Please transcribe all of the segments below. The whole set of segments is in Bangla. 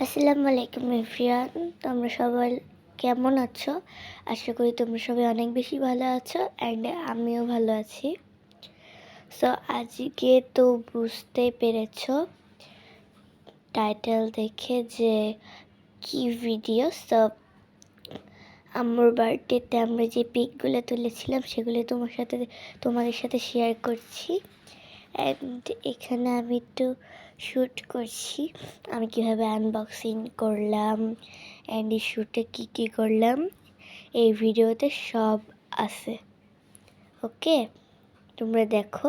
আসসালামু আলাইকুম এভরিওয়ান, তোমরা সবাই কেমন আছো? আশা করি তোমরা সবাই অনেক বেশি ভালো আছো অ্যান্ড আমিও ভালো আছি। সো আজকে তো বুঝতে পেরেছ টাইটেল দেখে যে কি ভিডিও সো আমার বার্থডেতে আমরা যে পিকগুলো তুলেছিলাম সেগুলো তোমার সাথে, তোমাদের সাথে শেয়ার করছি। অ্যান্ড এখানে আমি একটু শ্যুট করছি। আমি কীভাবে আনবক্সিং করলাম অ্যান্ড এই শ্যুটে কী কী করলাম, এই ভিডিওতে সব আছে। ওকে তোমরা দেখো,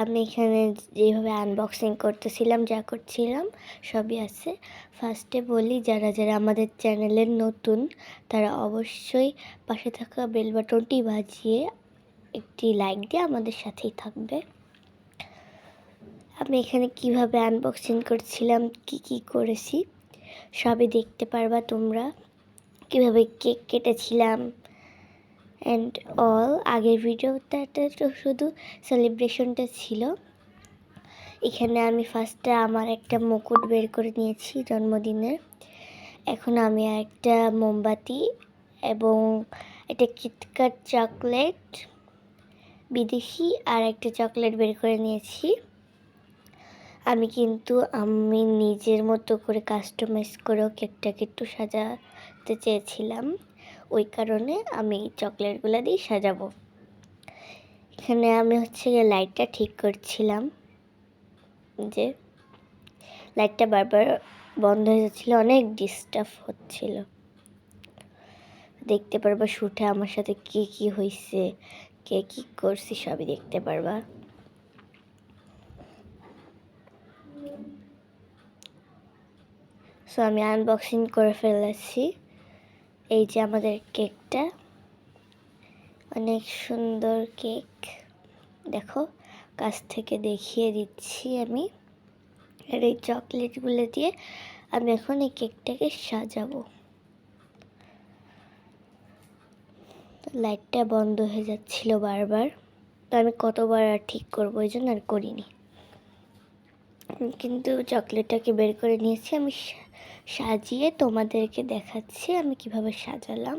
আমি এখানে যেভাবে আনবক্সিং করতেছিলাম, যা করছিলাম, সবই আছে। ফার্স্টে বলি, যারা যারা আমাদের চ্যানেলের নতুন, তারা অবশ্যই পাশে থাকা বেল বাটনটি বাজিয়ে একটি লাইক দিয়ে আমাদের সাথেই থাকবে। আমি এখানে কীভাবে আনবক্সিং করছিলাম, কি কি করেছি, সবই দেখতে পারবা তোমরা। কীভাবে কেক কেটেছিলাম অ্যান্ড অল আগের ভিডিওটাতে তো শুধু সেলিব্রেশনটা ছিল। এখানে আমি ফার্স্টে আমার একটা মুকুট বের করে নিয়েছি জন্মদিনের। এখন আমি একটা মোমবাতি এবং একটা কিটকাট চকলেট বিদেশি, আর একটা চকলেট বের করে নিয়েছি। আমি কিন্তু, আমি নিজের মতো করে কাস্টমাইজ করেও কেকটাকে একটু সাজাতে চেয়েছিলাম। ওই কারণে আমি চকলেটগুলো দিয়ে সাজাবো। এখানে আমি হচ্ছে লাইটটা ঠিক করছিলাম। যে লাইটটা বারবার বন্ধ হয়ে যাচ্ছিল, অনেক ডিস্টার্ব হচ্ছিল। দেখতে পারবা, শুটে আমার সাথে কি কি হয়েছে কে কী করছি, সবই দেখতে পারবা। সো আমি আনবক্সিং করে ফেলেছি। এই যে আমাদের কেকটা। অনেক সুন্দর কেক। দেখো, কাছ থেকে দেখিয়ে দিচ্ছি আমি। আর এই চকলেটগুলো দিয়ে আমি এখন এই কেকটাকে সাজাবো। লাইটটা বন্ধ হয়ে যাচ্ছিল বারবার। তো, আমি কতবার আর ঠিক করব ওই জন্য আর করিনি। কিন্তু চকলেটটাকে বের করে নিয়েছি, আমি সাজিয়ে তোমাদেরকে দেখাচ্ছি আমি কীভাবে সাজালাম।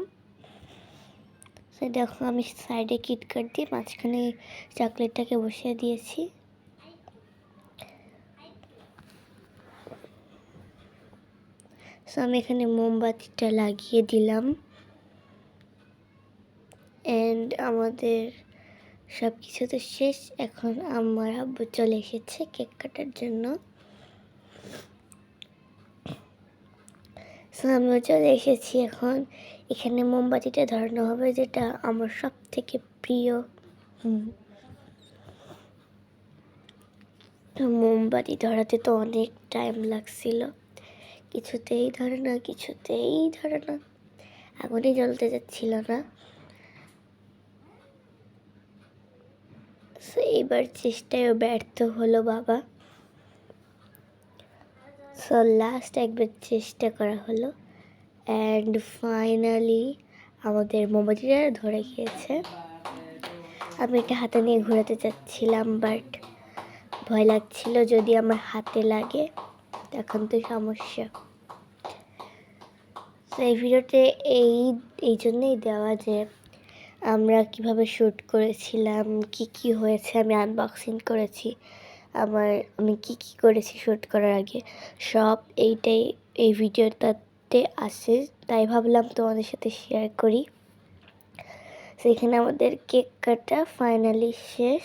দেখো, আমি সাইডে কিটকাট দিয়ে মাঝখানে চকলেটটাকে বসিয়ে দিয়েছি। সো আমি এখানে মোমবাতিটা লাগিয়ে দিলাম। অ্যান্ড আমাদের সব কিছু তো শেষ। এখন আমার আব্বু চলে এসেছে কেক কাটার জন্য। সো আমিও চলে এসেছি এখন। এখানে মোমবাতিটা ধরানো হবে, যেটা আমার সব থেকে প্রিয় মোমবাতি ধরাতে তো অনেক টাইম লাগছিল। কিছুতেই ধরে না, কিছুতেই ধরে না। আগুনে জ্বলতে যাচ্ছিল না। এবার চেষ্টায় ব্যর্থ হলো বাবা। সো লাস্ট একবার চেষ্টা করা হলো অ্যান্ড ফাইনালি আমাদের মোমবাতিটা ধরে গিয়েছে। আমি এটা হাতে নিয়ে ঘোরাতে চাচ্ছিলাম বাট ভয় লাগছিল যদি আমার হাতে লাগে তখন তো সমস্যা। তো এই ভিডিওতে এই এই জন্যই দেওয়া যে আমরা কীভাবে শ্যুট করেছিলাম, কি কি হয়েছে, আমি আনবক্সিং করেছি। আমার আমি কি কি করেছি শ্যুট করার আগে, সব এইটাই, এই ভিডিওটাতে আসে তাই ভাবলাম তোমাদের সাথে শেয়ার করি। সেখানে আমাদের কেক কাটা ফাইনালি শেষ।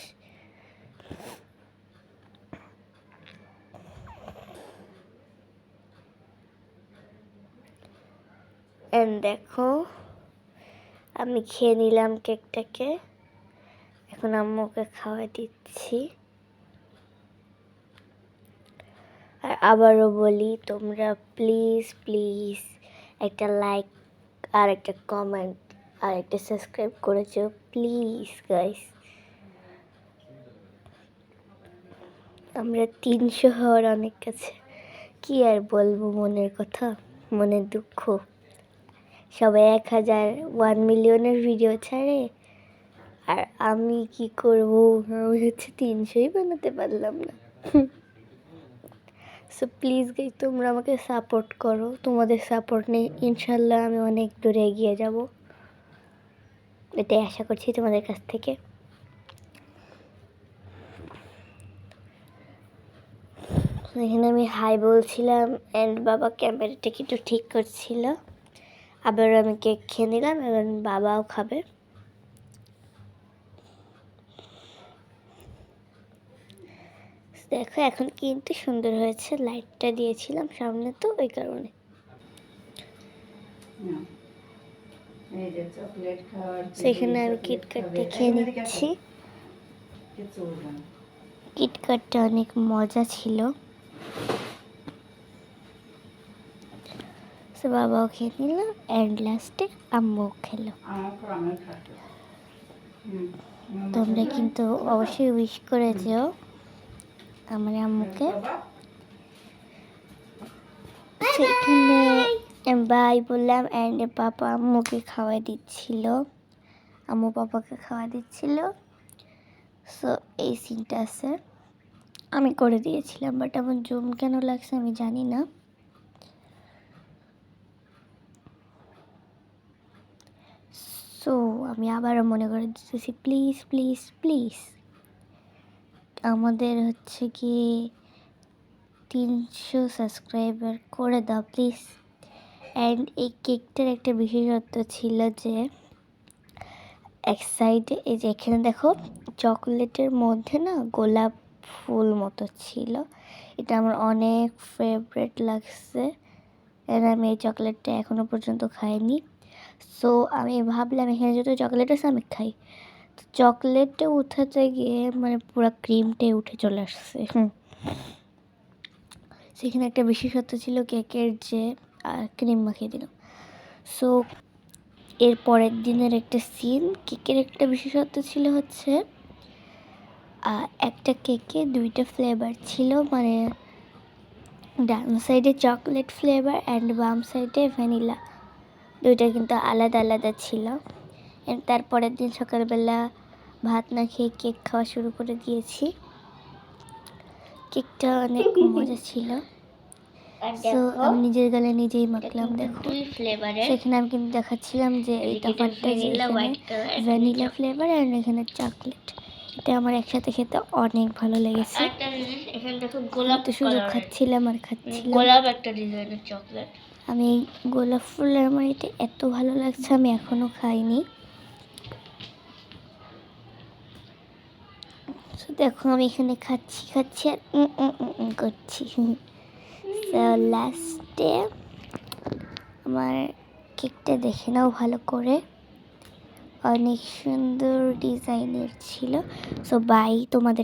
অ্যান্ড দেখো, আমি খেয়ে নিলাম কেকটাকে। এখন আম্মুকে খাওয়া দিচ্ছি আর আবারও বলি, তোমরা প্লিজ প্লিজ একটা লাইক আর একটা কমেন্ট আর একটা সাবস্ক্রাইব করেছ প্লিজ গাইস আমরা তিনশো হওয়ার অনেক কাছে। কি আর বলব মনের কথা, মনের দুঃখ। সবাই এক হাজার ওয়ান মিলিয়নের ভিডিও ছাড়ে। আর আমি কি করব? আমি হচ্ছে তিনশোই বানাতে পারলাম না। সো প্লিজ গাই তোমরা আমাকে সাপোর্ট করো। তোমাদের সাপোর্ট নেই ইনশাল্লাহ আমি অনেক দূরে এগিয়ে যাব। এটাই আশা করছি তোমাদের কাছ থেকে। এখানে আমি হাই বলছিলাম অ্যান্ড বাবা ক্যামেরাটা একটু ঠিক করছিল। আবার আমি কেক খেয়ে নিলাম এবং বাবাও খাবে। দেখো এখন কিন্তু সুন্দর হয়েছে। লাইটটা দিয়েছিলাম সামনে তো ওই কারণে। সেখানে আমি কিটকাটটা খেয়ে নিচ্ছি। কিটকাটটা অনেক মজা ছিল। বাবাও খেয়ে নিল অ্যান্ড লাস্টে আম্মুও খেলো। তোমরা কিন্তু অবশ্যই উইশ করে যেও আমার আম্মুকে। সেখানে বাই বললাম অ্যান্ড পাপা আম্মুকে খাওয়াই দিচ্ছিল। আম্মু পাপাকে খাওয়া দিচ্ছিল। সো এই সিনটা আছে। আমি করে দিয়েছিলাম বাট আমার জুম কেন লাগছে আমি জানি না। সো আমি আবারও মনে করে দিতেছি প্লিজ প্লিজ প্লিজ আমাদের হচ্ছে কি তিনশো সাবস্ক্রাইবার করে দাও প্লিজ অ্যান্ড এই কেকটার একটা বিশেষত্ব ছিল যে, এক সাইডে এই যে এখানে দেখো, চকলেটের মধ্যে না গোলাপ ফুল মতো ছিল। এটা আমার অনেক ফেভারেট লাগছে। এর আমি এই চকলেটটা এখনও পর্যন্ত খাইনি। সো আমি ভাবলাম এখানে যেহেতু চকলেট আছে, আমি খাই। তো চকলেটটা উঠাতে গিয়ে মানে পুরো ক্রিমটাই উঠে চলে আসছে। হুম। সেখানে একটা বিশেষত্ব ছিল কেকের যে ক্রিম মাখিয়ে দিল। সো এর পরের দিনের একটা সিন কেকের একটা বিশেষত্ব ছিল হচ্ছে একটা কেকে দুইটা ফ্লেভার ছিল মানে ডান সাইডে চকলেট ফ্লেভার অ্যান্ড বাম সাইডে ভ্যানিলা দুইটা কিন্তু আলাদা আলাদা ছিল। তারপরের দিন সকালবেলা ভাত না খেয়ে কেক খাওয়া শুরু করে দিয়েছি। কেকটা অনেক মজা ছিল। সো আমি নিজের গালে নিজেই মাখলাম দেখো। সেখানে আমি কিন্তু দেখাচ্ছিলাম যে এই একটা ভ্যানিলা ফ্লেভার আর এখানে চকলেট এটা আমার একসাথে খেতে অনেক ভালো লেগেছে। তো শুধু খাচ্ছিলাম আর খাচ্ছিলাম। গোলাপ একটা ডিজাইনের চকলেট আমি গোলাপ ফুলের আমার এটা এত ভালো লাগছে আমি এখনও খাইনি। দেখো আমি এখানে খাচ্ছি খাচ্ছি আর করছি। লাস্টে আমার কেকটা দেখে নাও ভালো করে। অনেক সুন্দর ডিজাইনের ছিল। সো বাই তোমাদের